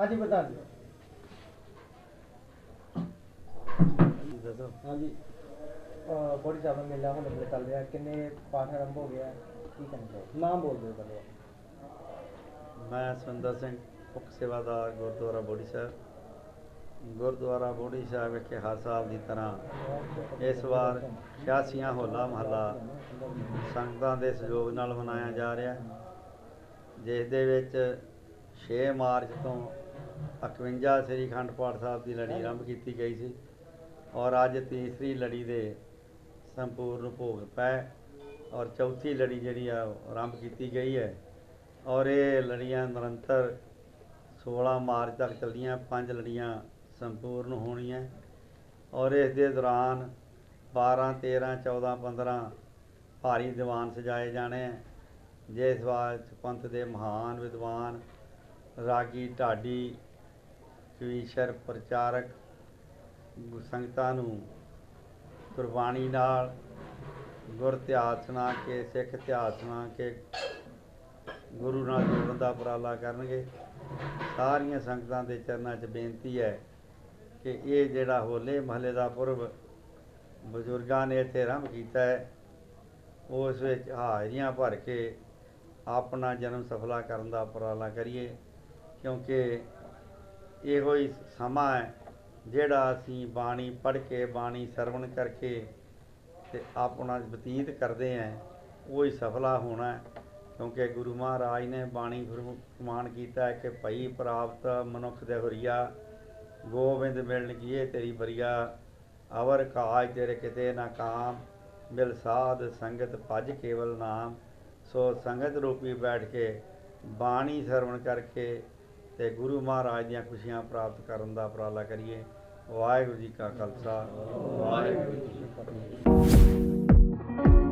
ਹਾਂਜੀ, ਪ੍ਰਧਾਨ ਜੀ। ਦੱਸੋ ਹਾਂਜੀ। ਅਹ ਬੋਡੀ ਸਾਹਿਬ ਮੇਲਾ ਹੁਣ ਮੇਰੇ ਚੱਲ ਰਿਹਾ। ਕਿੰਨੇ ਪਾਠ ਆਰੰਭ ਹੋ ਗਿਆ ਕੀ ਕਹਿੰਦੇ ਨਾਮ ਬੋਲ ਦਿਓ ਪਹਿਲੇ। ਮੈਂ ਸੁੰਦਰ ਸਿੰਘ, ਮੁੱਖ ਸੇਵਾਦਾਰ ਗੁਰਦੁਆਰਾ ਬੋੜੀ ਸਾਹਿਬ। ਗੁਰਦੁਆਰਾ ਬੋੜੀ ਸਾਹਿਬ ਵਿਖੇ ਹਰ ਸਾਲ ਦੀ ਤਰ੍ਹਾਂ ਇਸ ਵਾਰ 86 ਹੋਲਾ ਮਹੱਲਾ ਸੰਗਤਾਂ ਦੇ ਸਹਿਯੋਗ ਨਾਲ ਮਨਾਇਆ ਜਾ ਰਿਹਾ। ਜਿਸ ਦੇ ਵਿੱਚ 6 ਮਾਰਚ ਤੋਂ 51 ਸ੍ਰੀ ਅਖੰਡ ਪਾਠ ਸਾਹਿਬ ਦੀ ਲੜੀ ਆਰੰਭ ਕੀਤੀ ਗਈ ਸੀ ਔਰ ਅੱਜ ਤੀਸਰੀ ਲੜੀ ਦੇ ਸੰਪੂਰਨ ਭੋਗ ਪੈ ਔਰ ਚੌਥੀ ਲੜੀ ਜਿਹੜੀ ਆ ਉਹ ਆਰੰਭ ਕੀਤੀ ਗਈ ਹੈ ਔਰ ਇਹ ਲੜੀਆਂ ਨਿਰੰਤਰ 16 ਮਾਰਚ ਤੱਕ ਚੱਲਦੀਆਂ, ਪੰਜ ਲੜੀਆਂ ਸੰਪੂਰਨ ਹੋਣੀਆਂ ਔਰ ਇਸ ਦੇ ਦੌਰਾਨ 12 13 14 15 ਭਾਰੀ ਦੀਵਾਨ ਸਜਾਏ ਜਾਣੇ ਹੈ ਜਿਸ ਵਾਰ ਪੰਥ ਦੇ ਮਹਾਨ ਵਿਦਵਾਨ ਰਾਗੀ ਢਾਡੀ ਕਵੀਸ਼ਰ ਪ੍ਰਚਾਰਕ ਸੰਗਤਾਂ ਨੂੰ ਗੁਰਬਾਣੀ ਨਾਲ ਗੁਰ ਇਤਿਹਾਸ ਸੁਣਾ ਕੇ, ਸਿੱਖ ਇਤਿਹਾਸ ਸੁਣਾ ਕੇ ਗੁਰੂ ਨਾਲ ਜੋੜਨ ਦਾ ਉਪਰਾਲਾ ਕਰਨਗੇ। ਸਾਰੀਆਂ ਸੰਗਤਾਂ ਦੇ ਚਰਨਾਂ 'ਚ ਬੇਨਤੀ ਹੈ ਕਿ ਇਹ ਜਿਹੜਾ ਹੋਲੇ ਮਹੱਲੇ ਦਾ ਪੁਰਬ ਬਜ਼ੁਰਗਾਂ ਨੇ ਇੱਥੇ ਆਰੰਭ ਕੀਤਾ ਹੈ, ਉਸ ਵਿੱਚ ਹਾਜ਼ਰੀਆਂ ਭਰ ਕੇ ਆਪਣਾ ਜਨਮ ਸਫਲਾ ਕਰਨ ਦਾ ਉਪਰਾਲਾ ਕਰੀਏ, ਕਿਉਂਕਿ ਇਹੋ ਹੀ ਸਮਾਂ ਹੈ ਜਿਹੜਾ ਅਸੀਂ ਬਾਣੀ ਪੜ੍ਹ ਕੇ, ਬਾਣੀ ਸਰਵਣ ਕਰਕੇ ਤੇ ਆਪਣਾ ਬਤੀਤ ਕਰਦੇ ਹੈ। ਉਹ ਹੀ ਸਫਲਾ ਹੋਣਾ ਕਿਉਂਕਿ ਗੁਰੂ ਮਹਾਰਾਜ ਨੇ ਬਾਣੀ ਗੁਰਮਾਨ ਕੀਤਾ ਹੈ ਕਿ ਭਈ ਪ੍ਰਾਪਤ ਮਨੁੱਖ ਦੇ ਹੁਰੀਆ, ਗੋਬਿੰਦ ਮਿਲਣ ਕੀਏ ਤੇਰੀ ਬਰੀਆ ਅਵਰ ਕਾਜ ਤੇਰੇ ਕਿਤੇ ਨਾ ਕਾਮ, ਮਿਲ ਸਾਧ ਸੰਗਤ ਭਜ ਕੇਵਲ ਨਾਮ। ਸੋ ਸੰਗਤ ਰੂਪੀ ਬੈਠ ਕੇ ਬਾਣੀ ਸਰਵਣ ਕਰਕੇ ਤੇ ਗੁਰੂ ਮਹਾਰਾਜ ਦੀਆਂ ਖੁਸ਼ੀਆਂ ਪ੍ਰਾਪਤ ਕਰਨ ਦਾ ਉਪਰਾਲਾ ਕਰੀਏ ਵਾਹਿਗੁਰੂ ਜੀ ਕਾ ਖਾਲਸਾ ਵਾਹਿਗੁਰੂ ਜੀ ਕੀ ਫਤਿਹ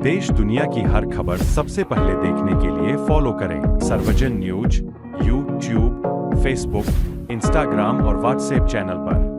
देश दुनिया की हर खबर सबसे पहले देखने के लिए फॉलो करें Sarvajan news YouTube Facebook Instagram और व्हाट्सएप चैनल पर